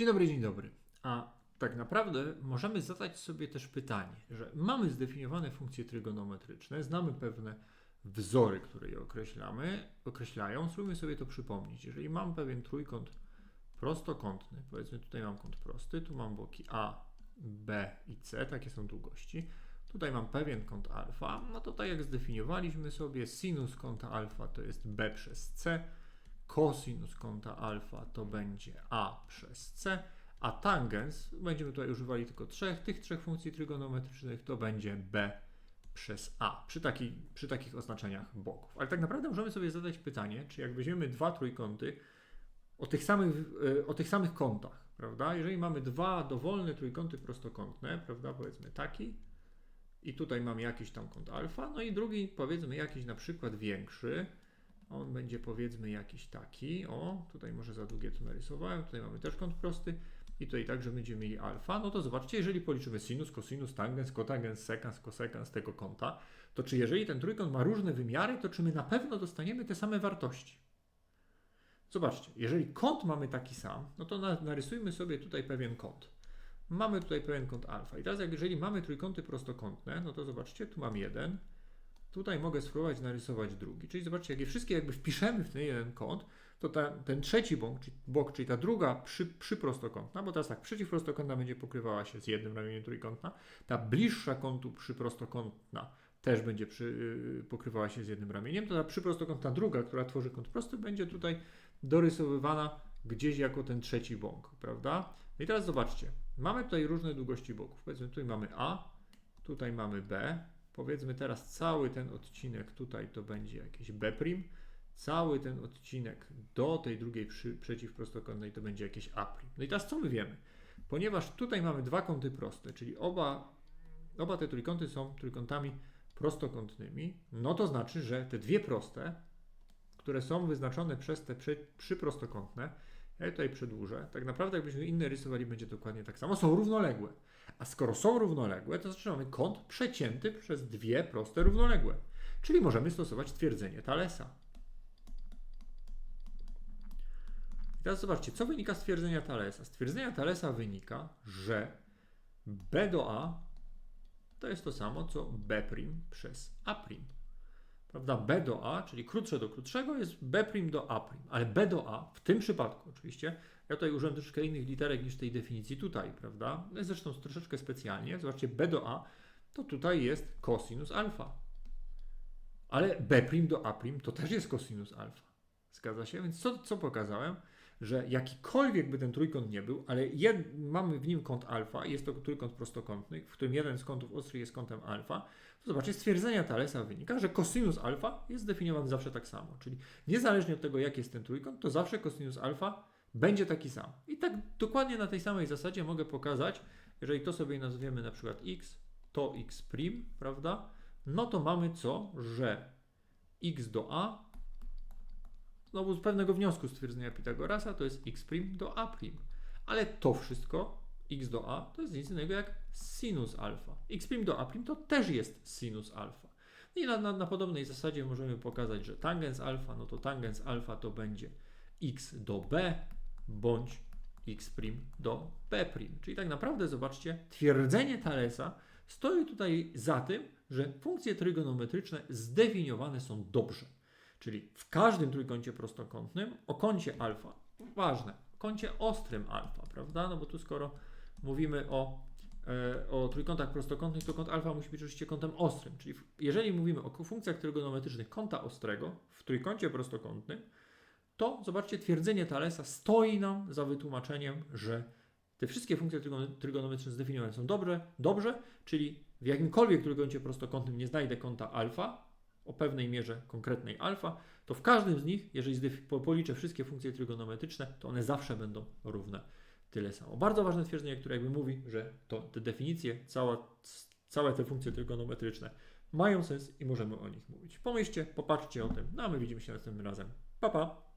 Dzień dobry, dzień dobry. A tak naprawdę możemy zadać sobie też pytanie, że mamy zdefiniowane funkcje trygonometryczne, znamy pewne wzory, które je określamy, określają. Spróbujmy sobie to przypomnieć. Jeżeli mam pewien trójkąt prostokątny, powiedzmy tutaj mam kąt prosty, tu mam boki A, B i C, takie są długości. Tutaj mam pewien kąt alfa, no to tak jak zdefiniowaliśmy sobie, sinus kąta alfa to jest B przez C, kosinus kąta alfa to będzie A przez C, a tangens, będziemy tutaj używali tylko trzech, tych trzech funkcji trygonometrycznych, to będzie B przez A, przy, taki, przy takich oznaczeniach boków. Ale tak naprawdę możemy sobie zadać pytanie, czy jak weźmiemy dwa trójkąty o tych samych, e, o tych samych kątach, prawda? Jeżeli mamy dwa dowolne trójkąty prostokątne, prawda, powiedzmy taki, i tutaj mamy jakiś tam kąt alfa, no i drugi powiedzmy jakiś na przykład większy, on będzie powiedzmy jakiś taki, o, tutaj może za długie to narysowałem, tutaj mamy też kąt prosty i tutaj także będziemy mieli alfa, no to zobaczcie, jeżeli policzymy sinus, cosinus, tangens, kotangens, sekans, kosekans tego kąta, to czy jeżeli ten trójkąt ma różne wymiary, to czy my na pewno dostaniemy te same wartości? Zobaczcie, jeżeli kąt mamy taki sam, no to na, narysujmy sobie tutaj pewien kąt. Mamy tutaj pewien kąt alfa. I teraz jak jeżeli mamy trójkąty prostokątne, no to zobaczcie, tu mam jeden, tutaj mogę spróbować narysować drugi. Czyli zobaczcie, jak je wszystkie jakby wpiszemy w ten jeden kąt, to ta, ten trzeci bok, czyli, bok, czyli ta druga przy, przyprostokątna, bo teraz tak, przeciwprostokątna będzie pokrywała się z jednym ramieniem trójkątna, ta bliższa kątu przyprostokątna też będzie przy, yy, pokrywała się z jednym ramieniem, to ta przyprostokątna druga, która tworzy kąt prosty, będzie tutaj dorysowywana gdzieś jako ten trzeci bąk, prawda? No I teraz zobaczcie, mamy tutaj różne długości boków. Powiedzmy, tutaj mamy A, tutaj mamy B. Powiedzmy teraz cały ten odcinek tutaj to będzie jakieś B', cały ten odcinek do tej drugiej przy, przeciwprostokątnej to będzie jakieś A'. No i teraz co my wiemy? Ponieważ tutaj mamy dwa kąty proste, czyli oba, oba te trójkąty są trójkątami prostokątnymi, no to znaczy, że te dwie proste, które są wyznaczone przez te przy, przyprostokątne, ja tutaj przedłużę. Tak naprawdę, jakbyśmy inne rysowali, będzie dokładnie tak samo. Są równoległe. A skoro są równoległe, to znaczy, mamy kąt przecięty przez dwie proste równoległe. Czyli możemy stosować twierdzenie Thalesa. I teraz zobaczcie, co wynika z twierdzenia Thalesa. Z twierdzenia Thalesa wynika, że B do A to jest to samo, co B' przez A' prawda, B do A, czyli krótsze do krótszego jest B' do A', ale B do A w tym przypadku oczywiście, ja tutaj użyłem troszeczkę innych literek niż tej definicji tutaj, prawda, no zresztą troszeczkę specjalnie, zobaczcie, B do A to tutaj jest cosinus alfa, ale B' do A' to też jest cosinus alfa, zgadza się, więc co, co pokazałem? Że jakikolwiek by ten trójkąt nie był, ale jed, mamy w nim kąt alfa, jest to trójkąt prostokątny, w którym jeden z kątów ostrych jest kątem alfa, to zobaczcie, z stwierdzenia Thalesa wynika, że cosinus alfa jest zdefiniowany zawsze tak samo. Czyli niezależnie od tego, jaki jest ten trójkąt, to zawsze cosinus alfa będzie taki sam. I tak dokładnie na tej samej zasadzie mogę pokazać, jeżeli to sobie nazwiemy na przykład x, to x', prawda? No to mamy co? Że x do a znowu z pewnego wniosku stwierdzenia Pitagorasa to jest x' do a'. Ale to wszystko, x do a, to jest nic innego jak sinus alfa. x' do a' to też jest sinus alfa. I na, na, na podobnej zasadzie możemy pokazać, że tangens alfa, no to tangens alfa to będzie x do b bądź x' do b'. Czyli tak naprawdę zobaczcie, twierdzenie Thalesa stoi tutaj za tym, że funkcje trygonometryczne zdefiniowane są dobrze. Czyli w każdym trójkącie prostokątnym o kącie alfa, ważne, kącie ostrym alfa, prawda? No bo tu skoro mówimy o, e, o trójkątach prostokątnych, to kąt alfa musi być oczywiście kątem ostrym. Czyli w, jeżeli mówimy o funkcjach trygonometrycznych kąta ostrego w trójkącie prostokątnym, to zobaczcie, twierdzenie Thalesa stoi nam za wytłumaczeniem, że te wszystkie funkcje trygonometryczne zdefiniowane są dobrze, dobrze, czyli w jakimkolwiek trójkącie prostokątnym nie znajdę kąta alfa, o pewnej mierze konkretnej alfa, to w każdym z nich, jeżeli policzę wszystkie funkcje trygonometryczne, to one zawsze będą równe tyle samo. Bardzo ważne twierdzenie, które jakby mówi, że to te definicje, cała, całe te funkcje trygonometryczne mają sens i możemy o nich mówić. Pomyślcie, popatrzcie o tym, no a my widzimy się następnym razem. Pa, pa!